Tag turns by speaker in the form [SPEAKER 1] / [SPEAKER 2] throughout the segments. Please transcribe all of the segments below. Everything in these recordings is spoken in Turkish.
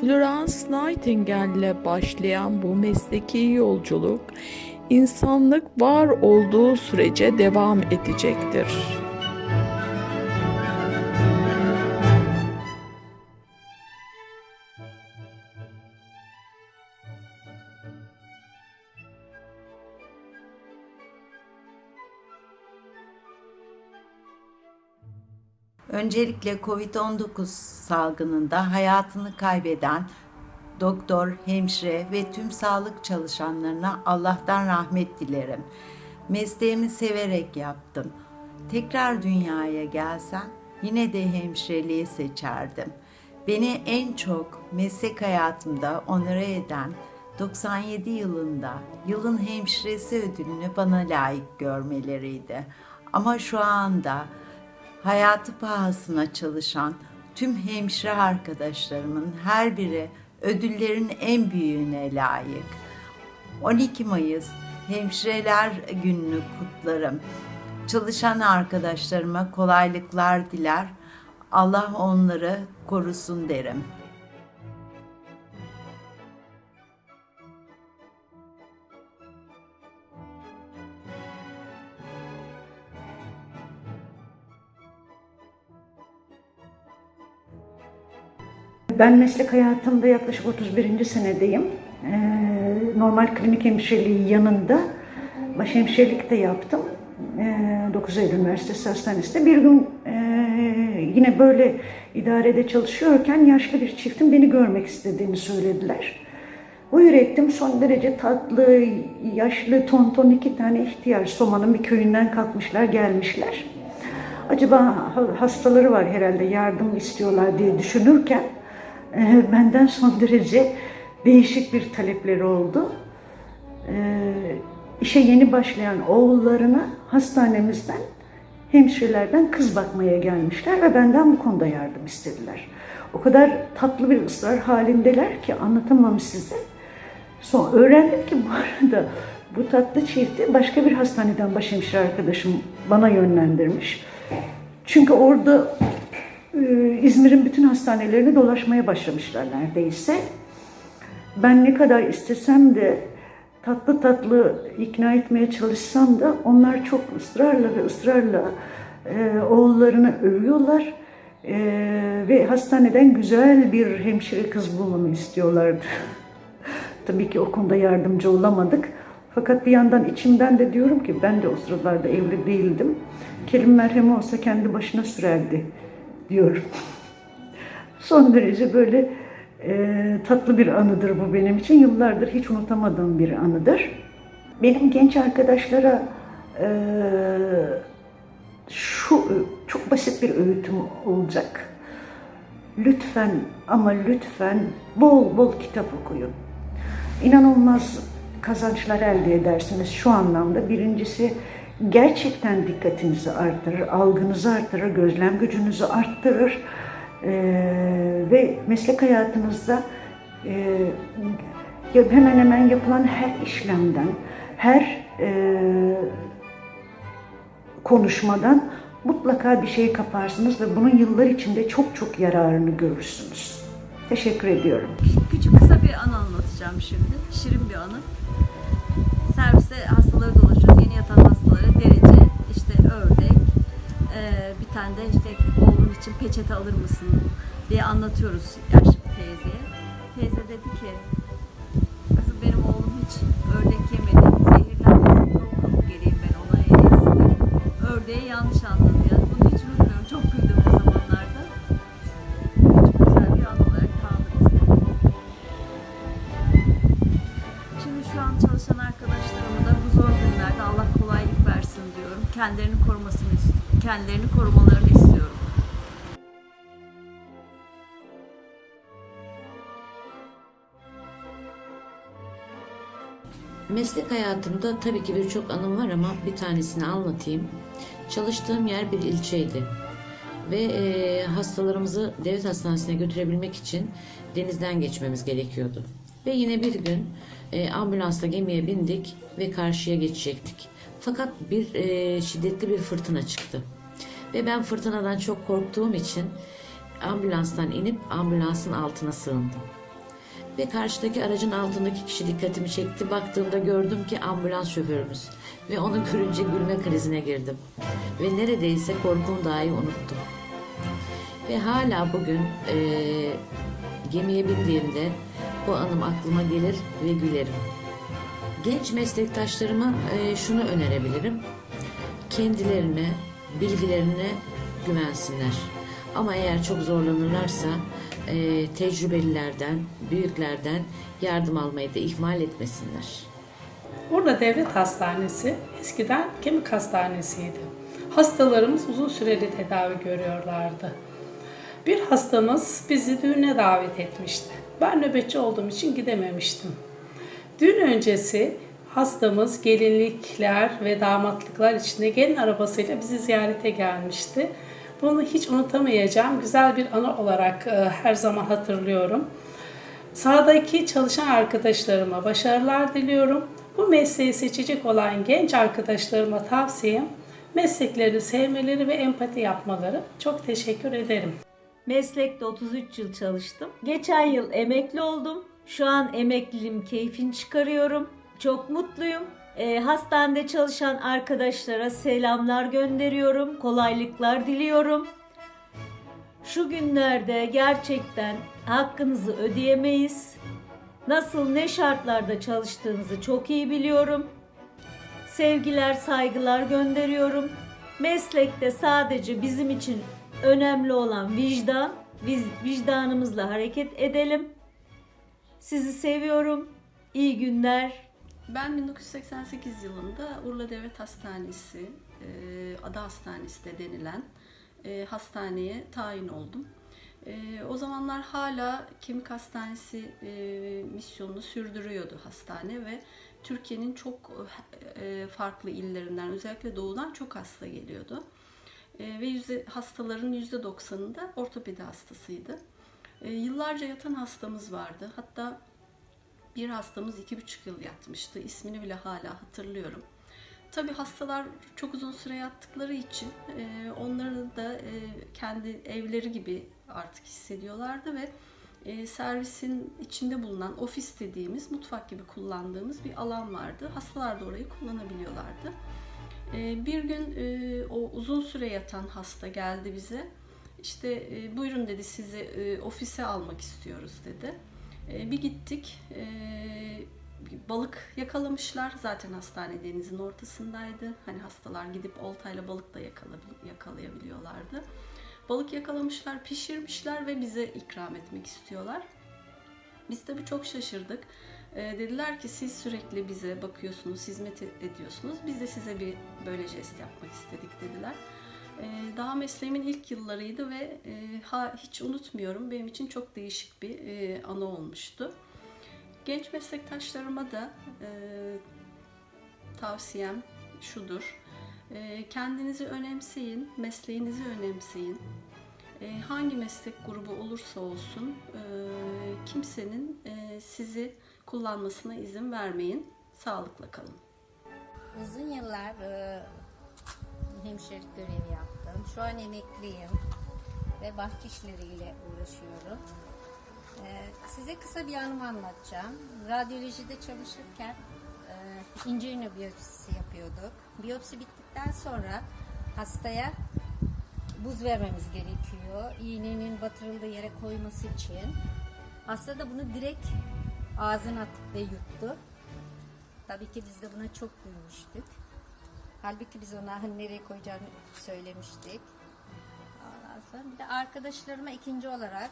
[SPEAKER 1] Florence Nightingale'le başlayan bu mesleki yolculuk insanlık var olduğu sürece devam edecektir.
[SPEAKER 2] Öncelikle Covid-19 salgınında hayatını kaybeden doktor, hemşire ve tüm sağlık çalışanlarına Allah'tan rahmet dilerim. Mesleğimi severek yaptım. Tekrar dünyaya gelsem yine de hemşireliği seçerdim. Beni en çok meslek hayatımda onore eden 97 yılında yılın hemşiresi ödülünü bana layık görmeleriydi. Ama şu anda hayatı pahasına çalışan tüm hemşire arkadaşlarımın her biri ödüllerin en büyüğüne layık. 12 Mayıs Hemşireler Günü'nü kutlarım. Çalışan arkadaşlarıma kolaylıklar diler. Allah onları korusun derim.
[SPEAKER 3] Ben meslek hayatımda yaklaşık 31. senedeyim. Ee, normal klinik hemşireliği yanında başhemşirelik de yaptım. Ee, 9 Eylül Üniversitesi Hastanesi'nde. Bir gün e, yine böyle idarede çalışıyorken yaşlı bir çiftin beni görmek istediğini söylediler. Buyur ettim. Son derece tatlı, yaşlı, tonton iki tane ihtiyar Soma'nın bir köyünden kalkmışlar, gelmişler. Acaba ha- hastaları var herhalde yardım istiyorlar diye düşünürken e, benden son derece değişik bir talepleri oldu. E, işe yeni başlayan oğullarına hastanemizden hemşirelerden kız bakmaya gelmişler ve benden bu konuda yardım istediler. O kadar tatlı bir ısrar halindeler ki anlatamam size. Son öğrendim ki bu arada bu tatlı çifti başka bir hastaneden başhemşire arkadaşım bana yönlendirmiş. Çünkü orada İzmir'in bütün hastanelerini dolaşmaya başlamışlar neredeyse. Ben ne kadar istesem de tatlı tatlı ikna etmeye çalışsam da onlar çok ısrarla ve ısrarla e, oğullarını övüyorlar e, ve hastaneden güzel bir hemşire kız bulmamı istiyorlardı. Tabii ki o konuda yardımcı olamadık. Fakat bir yandan içimden de diyorum ki ben de o sıralarda evli değildim. Kerim merhemi olsa kendi başına sürerdi diyorum. Son derece böyle e, tatlı bir anıdır bu benim için. Yıllardır hiç unutamadığım bir anıdır. Benim genç arkadaşlara e, şu çok basit bir öğütüm olacak. Lütfen ama lütfen bol bol kitap okuyun. İnanılmaz kazançlar elde edersiniz şu anlamda. Birincisi gerçekten dikkatinizi artırır, algınızı artırır, gözlem gücünüzü arttırır Ee, ve meslek hayatınızda e, hemen hemen yapılan her işlemden, her e, konuşmadan mutlaka bir şey kaparsınız ve bunun yıllar içinde çok çok yararını görürsünüz. Teşekkür ediyorum.
[SPEAKER 4] Küçük kısa bir anı anlatacağım şimdi. Şirin bir anı. Serviste hastaları dolaşıyoruz. Yeni yatan hastalara derece, işte ördek, eee, bir tane de işte oğlum için peçete alır mısın diye anlatıyoruz yaşlı teyzeye. Teyze dedi ki, kızım benim oğlum hiç ördek yemedi, zehirlenmesin, geleyim ben ona en iyisi. Ördeği yanlış anladı
[SPEAKER 5] Meslek hayatımda tabii ki birçok anım var ama bir tanesini anlatayım. Çalıştığım yer bir ilçeydi. Ve e, hastalarımızı devlet hastanesine götürebilmek için denizden geçmemiz gerekiyordu. Ve yine bir gün e, ambulansla gemiye bindik ve karşıya geçecektik. Fakat bir e, şiddetli bir fırtına çıktı. Ve ben fırtınadan çok korktuğum için ambulanstan inip ambulansın altına sığındım. Ve karşıdaki aracın altındaki kişi dikkatimi çekti. Baktığımda gördüm ki ambulans şoförümüz. Ve onu görünce gülme krizine girdim. Ve neredeyse korkumu dahi unuttum. Ve hala bugün eee, gemiye bindiğimde bu anım aklıma gelir ve gülerim. Genç meslektaşlarıma eee, şunu önerebilirim. Kendilerine, bilgilerine güvensinler. Ama eğer çok zorlanırlarsa eee, tecrübelilerden, büyüklerden yardım almayı da ihmal etmesinler.
[SPEAKER 6] Urla Devlet Hastanesi eskiden kemik hastanesiydi. Hastalarımız uzun süreli tedavi görüyorlardı. Bir hastamız bizi düğüne davet etmişti. Ben nöbetçi olduğum için gidememiştim. Düğün öncesi hastamız gelinlikler ve damatlıklar içinde gelin arabasıyla bizi ziyarete gelmişti. Bunu hiç unutamayacağım güzel bir anı olarak e, her zaman hatırlıyorum. Sahadaki çalışan arkadaşlarıma başarılar diliyorum. Bu mesleği seçecek olan genç arkadaşlarıma tavsiyem mesleklerini sevmeleri ve empati yapmaları. Çok teşekkür ederim.
[SPEAKER 7] Meslekte 33 yıl çalıştım. Geçen yıl emekli oldum. Şu an emekliliğim keyfini çıkarıyorum. Çok mutluyum. Ee, hastanede çalışan arkadaşlara selamlar gönderiyorum. Kolaylıklar diliyorum. Şu günlerde gerçekten hakkınızı ödeyemeyiz. Nasıl ne şartlarda çalıştığınızı çok iyi biliyorum. Sevgiler, saygılar gönderiyorum. Meslekte sadece bizim için önemli olan vicdan. Biz vicdanımızla hareket edelim. Sizi seviyorum. İyi günler.
[SPEAKER 8] Ben 1988 yılında Urla Devlet Hastanesi, e, Ada Hastanesi de denilen e, hastaneye tayin oldum. E, o zamanlar hala kemik hastanesi misyonunu sürdürüyordu hastane ve Türkiye'nin çok farklı illerinden özellikle doğudan çok hasta geliyordu. Ve yüzde, hastaların %90'ı ortopedi hastasıydı. Yıllarca yatan hastamız vardı. Hatta bir hastamız iki buçuk yıl yatmıştı. İsmini bile hala hatırlıyorum. Tabii hastalar çok uzun süre yattıkları için e, onları da e, kendi evleri gibi artık hissediyorlardı ve e, servisin içinde bulunan ofis dediğimiz mutfak gibi kullandığımız bir alan vardı. Hastalar da orayı kullanabiliyorlardı. E, bir gün e, o uzun süre yatan hasta geldi bize. İşte e, buyurun dedi sizi e, ofise almak istiyoruz dedi. E, bir gittik. E, balık yakalamışlar. Zaten hastane denizin ortasındaydı. Hani hastalar gidip oltayla balık da yakala- yakalayabiliyorlardı. Balık yakalamışlar, pişirmişler ve bize ikram etmek istiyorlar. Biz tabii çok şaşırdık. E, dediler ki siz sürekli bize bakıyorsunuz, hizmet e- ediyorsunuz. Biz de size bir böyle jest yapmak istedik dediler. E, daha mesleğimin ilk yıllarıydı ve e, ha, hiç unutmuyorum. Benim için çok değişik bir e, anı olmuştu. Genç meslektaşlarıma da e, tavsiyem şudur. Kendinizi önemseyin, mesleğinizi önemseyin. Hangi meslek grubu olursa olsun kimsenin sizi kullanmasına izin vermeyin. Sağlıkla kalın.
[SPEAKER 9] Uzun yıllar hemşirelik görevi yaptım. Şu an emekliyim ve bahçe işleriyle uğraşıyorum. E, size kısa bir anımı anlatacağım. Radyolojide çalışırken e, ince iğne biyopsisi yapıyorduk. Biyopsi bittikten sonra hastaya buz vermemiz gerekiyor. İğnenin batırıldığı yere koyması için. Hasta da bunu direkt ağzına atıp ve yuttu. Tabii ki biz de buna çok gülmüştük. Halbuki biz ona hani nereye koyacağını söylemiştik. Ondan sonra bir de arkadaşlarıma ikinci olarak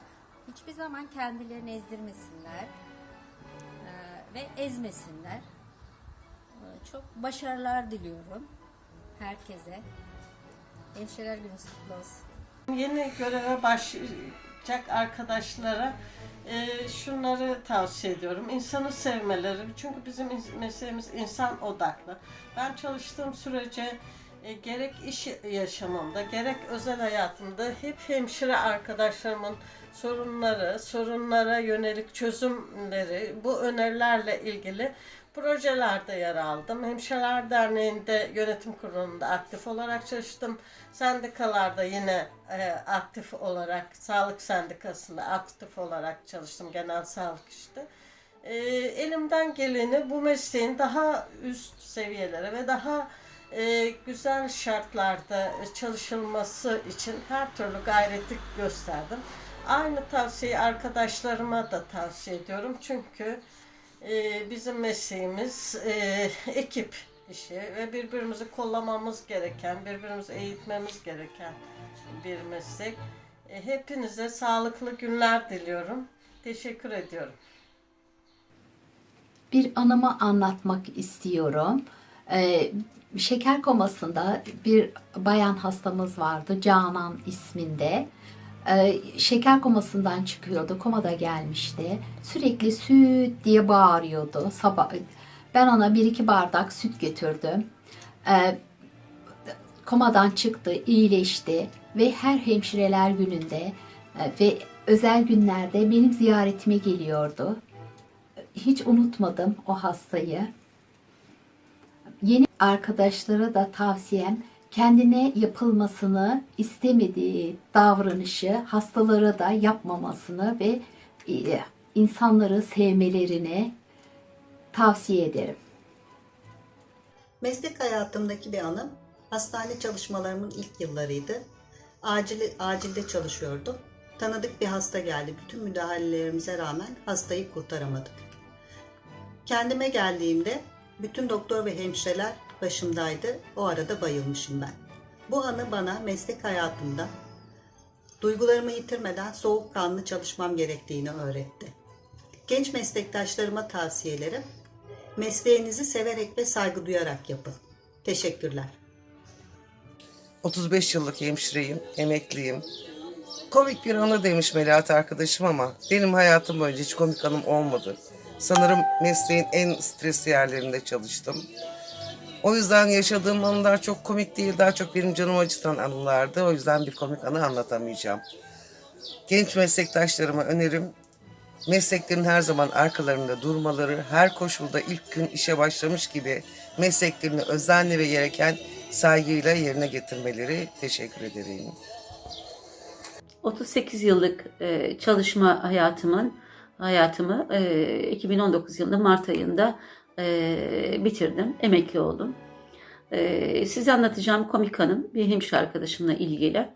[SPEAKER 9] hiçbir zaman kendilerini ezdirmesinler eee, ve ezmesinler. Eee, Çok başarılar diliyorum herkese. Hemşireler gününüz kutlu olsun.
[SPEAKER 10] Yeni göreve başlayacak arkadaşlara e, şunları tavsiye ediyorum. İnsanı sevmeleri. Çünkü bizim mesleğimiz insan odaklı. Ben çalıştığım sürece e, gerek iş yaşamımda gerek özel hayatımda hep hemşire arkadaşlarımın sorunları, sorunlara yönelik çözümleri, bu önerilerle ilgili projelerde yer aldım. Hemşireler Derneği'nde yönetim kurulunda aktif olarak çalıştım. Sendikalarda yine e, aktif olarak, sağlık sendikasında aktif olarak çalıştım genel sağlık işte. E, elimden geleni bu mesleğin daha üst seviyelere ve daha e, güzel şartlarda çalışılması için her türlü gayreti gösterdim. Aynı tavsiyeyi arkadaşlarıma da tavsiye ediyorum. Çünkü e, bizim mesleğimiz e, ekip işi ve birbirimizi kollamamız gereken, birbirimizi eğitmemiz gereken bir meslek. E, hepinize sağlıklı günler diliyorum. Teşekkür ediyorum.
[SPEAKER 11] bir anımı anlatmak istiyorum. Ee, şeker komasında bir bayan hastamız vardı Canan isminde. Ee, şeker komasından çıkıyordu, komada gelmişti. Sürekli süt diye bağırıyordu. Sabah ben ona bir iki bardak süt götürdüm. Ee, komadan çıktı, iyileşti ve her hemşireler gününde e, ve özel günlerde benim ziyaretime geliyordu hiç unutmadım o hastayı. Yeni arkadaşlara da tavsiyem kendine yapılmasını istemediği davranışı hastalara da yapmamasını ve e, insanları sevmelerini tavsiye ederim.
[SPEAKER 12] Meslek hayatımdaki bir anım hastane çalışmalarımın ilk yıllarıydı. Acil, acilde çalışıyordum. Tanıdık bir hasta geldi. Bütün müdahalelerimize rağmen hastayı kurtaramadık. Kendime geldiğimde bütün doktor ve hemşireler başımdaydı. O arada bayılmışım ben. Bu anı bana meslek hayatımda duygularımı yitirmeden soğukkanlı çalışmam gerektiğini öğretti. Genç meslektaşlarıma tavsiyelerim mesleğinizi severek ve saygı duyarak yapın. Teşekkürler.
[SPEAKER 13] 35 yıllık hemşireyim, emekliyim. Komik bir anı demiş Melahat arkadaşım ama benim hayatım boyunca hiç komik anım olmadı. Sanırım mesleğin en stresli yerlerinde çalıştım. O yüzden yaşadığım anılar çok komik değil, daha çok benim canımı acıtan anılardı. O yüzden bir komik anı anlatamayacağım. Genç meslektaşlarıma önerim, mesleklerin her zaman arkalarında durmaları, her koşulda ilk gün işe başlamış gibi mesleklerini özenle ve gereken saygıyla yerine getirmeleri teşekkür ederim.
[SPEAKER 14] 38 yıllık e, çalışma hayatımın hayatımı e, 2019 yılında Mart ayında e, bitirdim. Emekli oldum. E, size anlatacağım komik anım bir hemşire arkadaşımla ilgili.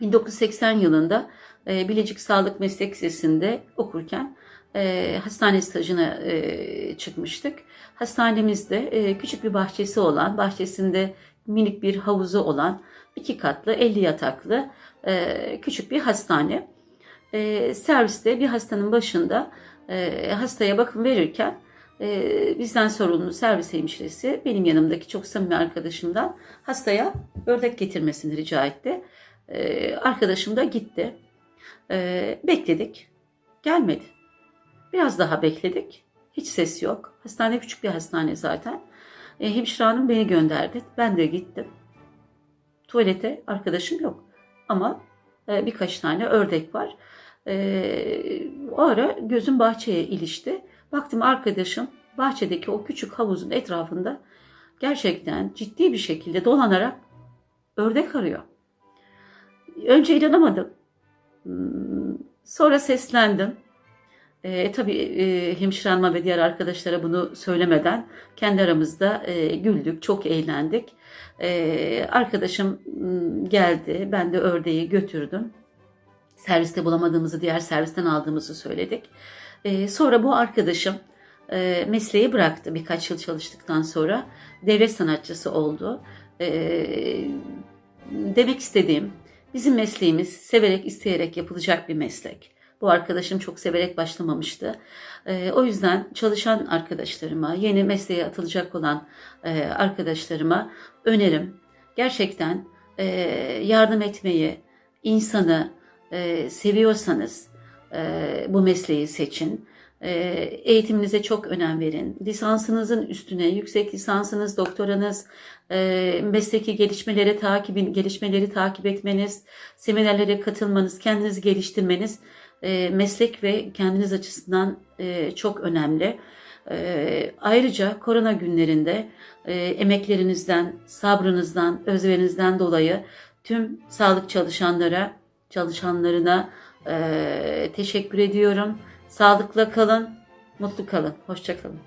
[SPEAKER 14] 1980 yılında e, Bilecik Sağlık Meslek Lisesi'nde okurken e, hastane stajına e, çıkmıştık. Hastanemizde e, küçük bir bahçesi olan, bahçesinde minik bir havuzu olan, iki katlı, 50 yataklı e, küçük bir hastane. E, serviste bir hastanın başında e, hastaya bakım verirken e, bizden sorumlu servis hemşiresi benim yanımdaki çok samimi arkadaşımdan hastaya ördek getirmesini rica etti. E, arkadaşım da gitti. E, bekledik. Gelmedi. Biraz daha bekledik. Hiç ses yok. Hastane küçük bir hastane zaten. E, hemşire hanım beni gönderdi. Ben de gittim. Tuvalete arkadaşım yok. Ama e, birkaç tane ördek var. E, o ara gözüm bahçeye ilişti. Baktım arkadaşım bahçedeki o küçük havuzun etrafında gerçekten ciddi bir şekilde dolanarak ördek arıyor. Önce inanamadım. Hmm, Sonra seslendim. E, tabii e, hemşire hanıma ve diğer arkadaşlara bunu söylemeden kendi aramızda e, güldük, çok eğlendik. E, arkadaşım m, geldi, ben de ördeği götürdüm. Serviste bulamadığımızı diğer servisten aldığımızı söyledik. E, sonra bu arkadaşım e, mesleği bıraktı birkaç yıl çalıştıktan sonra. Devlet sanatçısı oldu. E, demek istediğim bizim mesleğimiz severek isteyerek yapılacak bir meslek. Bu arkadaşım çok severek başlamamıştı. Ee, o yüzden çalışan arkadaşlarıma, yeni mesleğe atılacak olan e, arkadaşlarıma önerim gerçekten e, yardım etmeyi, insanı e, seviyorsanız e, bu mesleği seçin. E, eğitiminize çok önem verin. Lisansınızın üstüne yüksek lisansınız, doktoranız, e, mesleki gelişmeleri takibin, gelişmeleri takip etmeniz, seminerlere katılmanız, kendinizi geliştirmeniz e, meslek ve kendiniz açısından e, çok önemli. E, ayrıca korona günlerinde e, emeklerinizden, sabrınızdan, özverinizden dolayı tüm sağlık çalışanlara, çalışanlarına teşekkür ediyorum. Sağlıkla kalın, mutlu kalın. Hoşça kalın.